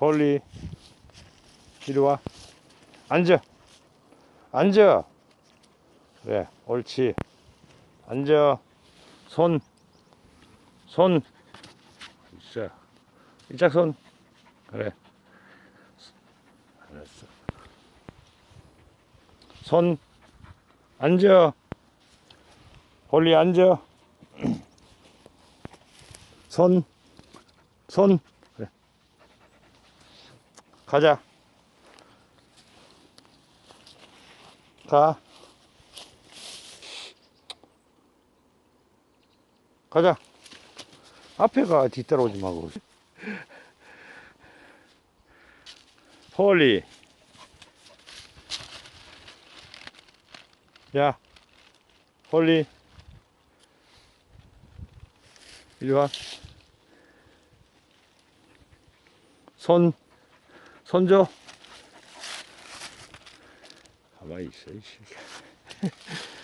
홀리. 이리 와. 앉아. 앉아. 그래 옳지. 앉아. 손. 손. 있어. 이짝 손. 그래. 알았어. 손. 앉아. 홀리 앉아. 손. 손 가자. 가. 가자. 앞에 가 뒤따라오지 말고. 홀리. 야. 홀리. 이리 와. 손, 손 줘. 가만히 있어, 이 새끼.